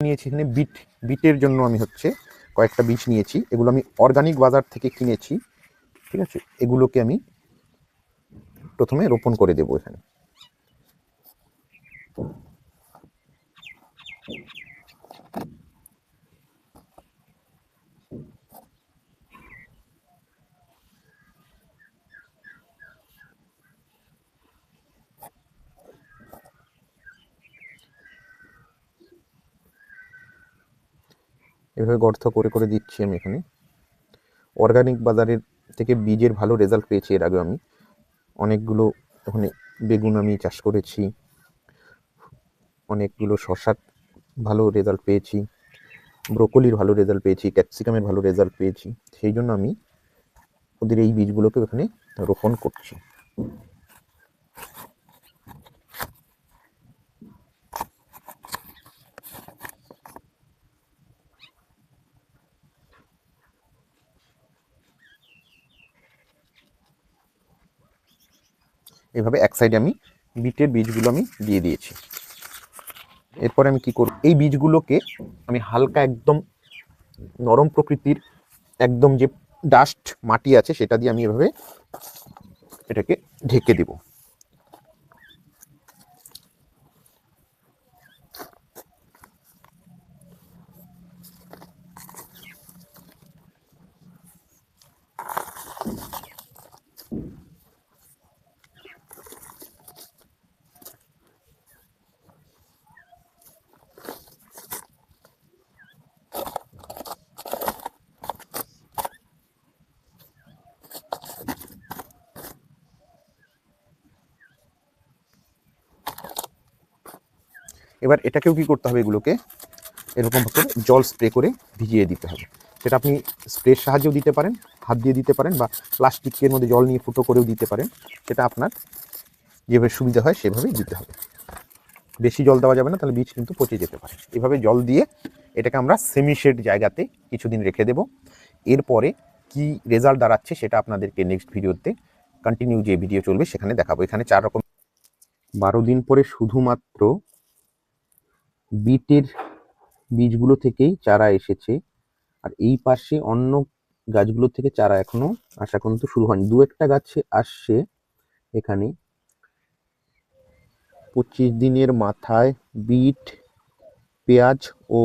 নিয়েছি এখানে বিট, বিটের জন্য আমি হচ্ছে কয়েকটা বীজ নিয়েছি। এগুলো আমি অর্গানিক বাজার থেকে কিনেছি, ঠিক আছে? এগুলোকে আমি প্রথমে রোপণ করে দেবো এখানে। এভাবে গর্ত করে করে দিচ্ছি আমি এখানে। অর্গানিক বাজারের থেকে বীজের ভালো রেজাল্ট পেয়েছি এর আগে আমি। অনেকগুলো ওখানে বেগুন আমি চাষ করেছি। অনেকগুলো শশার ভালো রেজাল্ট পেয়েছি। ব্রোকলির ভালো রেজাল্ট পেয়েছি। ক্যাপসিকামের ভালো রেজাল্ট পেয়েছি। সেই জন্য আমি ওদের এই বীজগুলোকে ওখানে রোপণ করছি। এভাবে এক সাইডে আমি বিটের বীজগুলো আমি দিয়ে দিয়েছি। এরপরে আমি কি করব? এই বীজগুলোকে আমি হালকা একদম নরম প্রকৃতির একদম যে ডাস্ট মাটি আছে সেটা দিয়ে আমি এভাবে এটাকে ঢেকে দেব। এবার এটাকেও কি করতে হবে এগুলোকে? এরকম করে জল স্প্রে করে ভিজিয়ে দিতে হবে। সেটা আপনি স্প্রের সাহায্যেও দিতে পারেন, হাত দিয়ে দিতে পারেন বা প্লাস্টিকের মধ্যে জল নিয়ে ফুটো করেও দিতে পারেন। সেটা আপনার যেভাবে সুবিধা হয় সেভাবেই দিতে হবে। বেশি জল দেওয়া যাবে না, তাহলে বীজ কিন্তু পচে যেতে পারে। এভাবে জল দিয়ে এটাকে আমরা সেমি শেড জায়গাতে কিছুদিন রেখে দেব। এরপরে কি রেজাল্ট দাঁড়াচ্ছে সেটা আপনাদেরকে নেক্সট ভিডিওতে কন্টিনিউ যে ভিডিও চলবে সেখানে দেখাবো। এখানে চার রকম বারো দিন পরে শুধুমাত্র বিটের বীজগুলো থেকেই চারা এসেছে। আর এই পাশে অন্য গাছগুলো থেকে চারা এখনও আসা কিন্তু শুরু হয়নি। দু একটা গাছে আসছে এখানে। পঁচিশ দিনের মাথায় বিট, পেঁয়াজ ও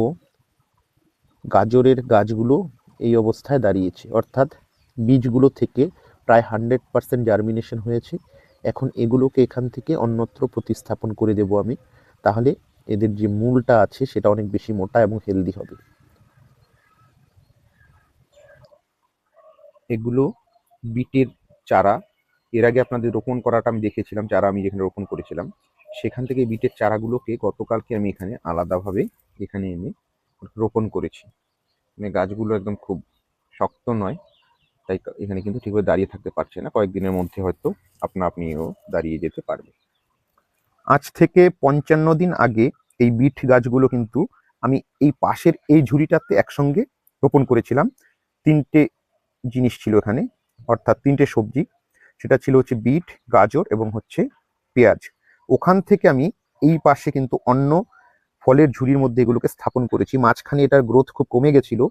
গাজরের গাছগুলো এই অবস্থায় দাঁড়িয়েছে। অর্থাৎ বীজগুলো থেকে প্রায় হান্ড্রেড পার্সেন্ট জার্মিনেশন হয়েছে। এখন এগুলোকে এখান থেকে অন্যত্র প্রতিস্থাপন করে দেব আমি। তাহলে এদের যে মূলটা আছে সেটা অনেক বেশি মোটা এবং হেলদি হবে। এগুলো বিটের চারা। এর আগে আপনাদের রোপণ করাটা আমি দেখেছিলাম, চারা আমি যেখানে রোপণ করেছিলাম। সেখান থেকে বিটের চারাগুলোকে গতকালকে আমি এখানে আলাদাভাবে এখানে এনে রোপণ করেছি। মানে গাছগুলো একদম খুব শক্ত নয়, তাই এখানে কিন্তু ঠিকভাবে দাঁড়িয়ে থাকতে পারছে না। কয়েকদিনের মধ্যে হয়তো আপনা আপনিও দাঁড়িয়ে যেতে পারবে আজ থেকে পঞ্চান্ন দিন আগে এই বিট গাছগুলো কিন্তু আমি এই পাশের এই ঝুড়িটাতে একসঙ্গে রোপণ করেছিলাম। তিনটে জিনিস ছিল এখানে, অর্থাৎ তিনটে সবজি। সেটা ছিল হচ্ছে বিট, গাজর এবং হচ্ছে পেঁয়াজ। ওখান থেকে আমি এই পাশে কিন্তু অন্য ফলের ঝুড়ির মধ্যে এগুলোকে স্থাপন করেছি। মাঝখানে এটার গ্রোথ খুব কমে গেছিল,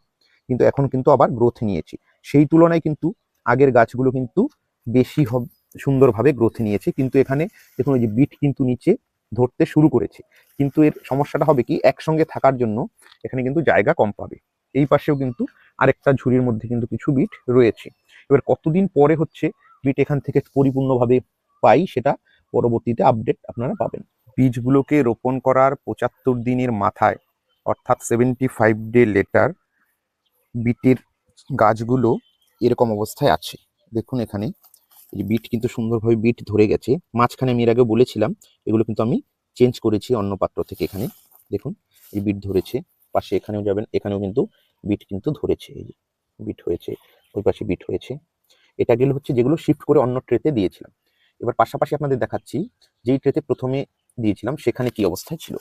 কিন্তু এখন কিন্তু আবার গ্রোথ নিয়েছি। সেই তুলনায় কিন্তু আগের গাছগুলো কিন্তু বেশি সুন্দরভাবে গ্রোথ নিয়েছে। কিন্তু এখানে দেখুন, ওই যে বিট কিন্তু নিচে ধরতে শুরু করেছে। কিন্তু এর সমস্যাটা হবে কি, একসঙ্গে থাকার জন্য এখানে কিন্তু জায়গা কম পাবে। এই পাশেও কিন্তু আরেকটা ঝুড়ির মধ্যে কিন্তু কিছু বিট রয়েছে। এবার কতদিন পরে হচ্ছে বিট এখান থেকে পরিপূর্ণভাবে পাই, সেটা পরবর্তীতে আপডেট আপনারা পাবেন। বীজগুলোকে রোপণ করার পঁচাত্তর দিনের মাথায়, অর্থাৎ সেভেন্টি ফাইভ ডে লেটার বিটের গাছগুলো এরকম অবস্থায় আছে। দেখুন এখানে এই যে বিট কিন্তু সুন্দরভাবে বিট ধরে গেছে। মাঝখানে আমি এর আগে বলেছিলাম, এগুলো কিন্তু আমি চেঞ্জ করেছি অন্য পাত্র থেকে এখানে। দেখুন, এই বিট ধরেছে, পাশে এখানেও যাবেন, এখানেও কিন্তু বিট কিন্তু ধরেছে, এই যে বিট হয়েছে, ওই পাশে বিট হয়েছে। এটা গেলে হচ্ছে যেগুলো শিফট করে অন্য ট্রেতে দিয়েছিলাম। এবার পাশাপাশি আপনাদের দেখাচ্ছি, যেই ট্রেতে প্রথমে দিয়েছিলাম, সেখানে কি অবস্থায় ছিল?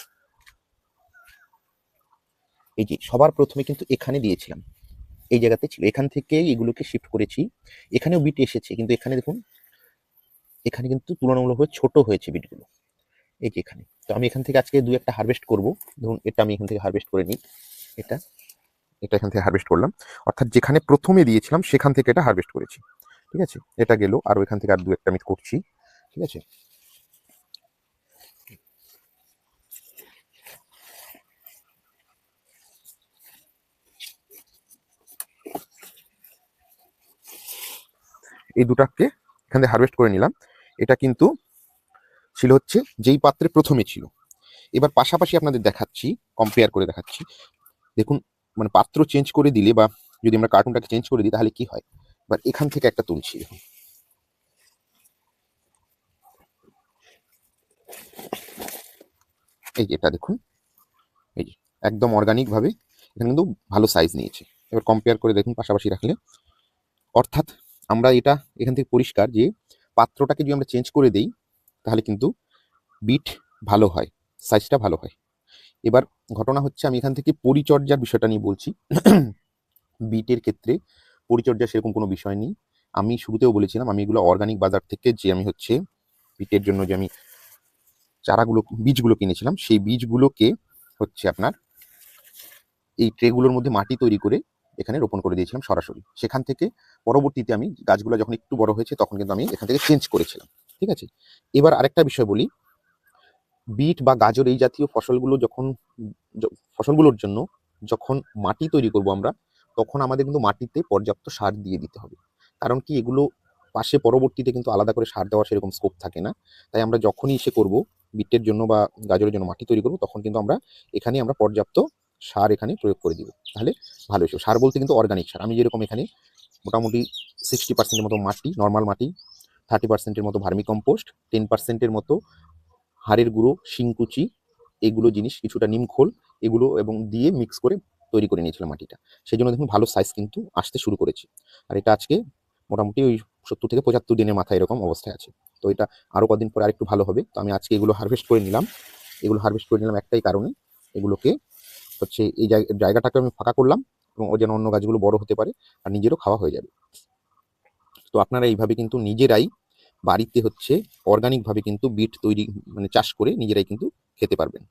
এই যে সবার প্রথমে কিন্তু এখানে দিয়েছিলাম। এই জায়গাতে ছিল। এখান থেকে এগুলোকে শিফট করেছি। এখানেও বিট এসেছে, কিন্তু এখানে দেখুন, এখানে কিন্তু তুলনামূলকভাবে ছোট হয়েছে বিটগুলো এই যে এখানে। তো আমি এখান থেকে আজকে দু একটা হারভেস্ট করব। ধরুন, এটা আমি এখান থেকে হারভেস্ট করে নিই। এটা এটা এখান থেকে হারভেস্ট করলাম। অর্থাৎ যেখানে প্রথমে দিয়েছিলাম, সেখান থেকে এটা হারভেস্ট করেছি। ঠিক আছে? এটা গেল, আর এখান থেকে আর দু একটা আমি করছি। ঠিক আছে? এই দুটাকে এখান থেকে হারভেস্ট করে নিলাম। এটা কিন্তু ছিল হচ্ছে যেই পাত্রে প্রথমে ছিল। এবার পাশাপাশি আপনাদের দেখাচ্ছি কম্পেয়ার করে দেখাচ্ছি। দেখুন মানে পাত্র চেঞ্জ করে দিলে বা যদি আমরা কার্টুনটাকে চেঞ্জ করে দিই, তাহলে কি হয়? এবার এখান থেকে একটা তুলছি এই যে এটা দেখুন। এই যে একদম অর্গানিক ভাবে, এখানে কিন্তু ভালো সাইজ নিয়েছে। এবার কম্পেয়ার করে দেখুন, পাশাপাশি রাখলে। অর্থাৎ আমরা এটা এখান থেকে পরিষ্কার যে পাত্রটাকে যদি আমরা চেঞ্জ করে দেই, তাহলে কিন্তু বিট ভালো হয় সাইজটা ভালো হয়। এবার ঘটনা হচ্ছে আমি এখান থেকে পরিচর্যার বিষয়টা নিয়ে বলছি। বিটের ক্ষেত্রে পরিচর্যা সেরকম কোনো বিষয় নেই। আমি শুরুতেও বলেছিলাম, আমি এগুলো অর্গানিক বাজার থেকে যে আমি হচ্ছে বিটের জন্য যে আমি চারাগুলো, বীজগুলো কিনেছিলাম, সেই বীজগুলোকে হচ্ছে আপনার এই ট্রেগুলোর মধ্যে মাটি তৈরি করে এখানে রোপণ করে দিয়েছিলাম সরাসরি। সেখান থেকে পরবর্তীতে আমি গাছগুলো যখন একটু বড় হয়েছে তখন কিন্তু আমি এখান থেকে চেঞ্জ করেছিলাম, ঠিক আছে? এবার আরেকটা বিষয় বলি, বিট বা গাজর এই জাতীয় ফসলগুলো যখন ফসলগুলোর জন্য যখন মাটি তৈরি করব আমরা, তখন আমাদের কিন্তু মাটিতে পর্যাপ্ত সার দিয়ে দিতে হবে। কারণ কি এগুলো পাশে পরবর্তীতে কিন্তু আলাদা করে সার দেওয়ার সেরকম স্কোপ থাকে না। তাই আমরা যখনই এসে করব, বিটের জন্য বা গাজরের জন্য মাটি তৈরি করব, তখন কিন্তু আমরা এখানে আমরা পর্যাপ্ত সার এখানে প্রয়োগ করে দিব। তাহলে ভালো হয়েছে। সার বলতে কিন্তু অর্গানিক সার। আমি যেরকম এখানে মোটামুটি সিক্সটি পার্সেন্টের মতো মাটি নর্মাল মাটি থার্টি পার্সেন্টের মতো ভার্মি কম্পোস্ট টেন পার্সেন্টের মতো হাড়ের গুঁড়ো, শিংকুচি, এগুলো জিনিস, কিছুটা নিমখোল এগুলো এবং দিয়ে মিক্স করে তৈরি করে নিয়েছিলাম মাটিটা। সেই জন্য দেখুন ভালো সাইজ কিন্তু আসতে শুরু করেছে। আর এটা আজকে মোটামুটি ওই সত্তর থেকে পঁচাত্তর দিনের মাথায় এরকম অবস্থায় আছে। তো এটা আরও কদিন পরে আরেকটু ভালো হবে। তো আমি আজকে এগুলো হারভেস্ট করে নিলাম। এগুলো হারভেস্ট করে নিলাম একটাই কারণে। এগুলোকে হচ্ছে এই জায়গা- জায়গাটাকে আমি ফাঁকা করলাম এবং ও যেন অন্য গাছগুলো বড় হতে পারে আর নিজেরও খাওয়া হয়ে যাবে। তো আপনারা এইভাবে কিন্তু নিজেরাই বাড়িতে হচ্ছে অর্গানিকভাবে কিন্তু বিট তৈরি মানে চাষ করে নিজেরাই কিন্তু খেতে পারবেন।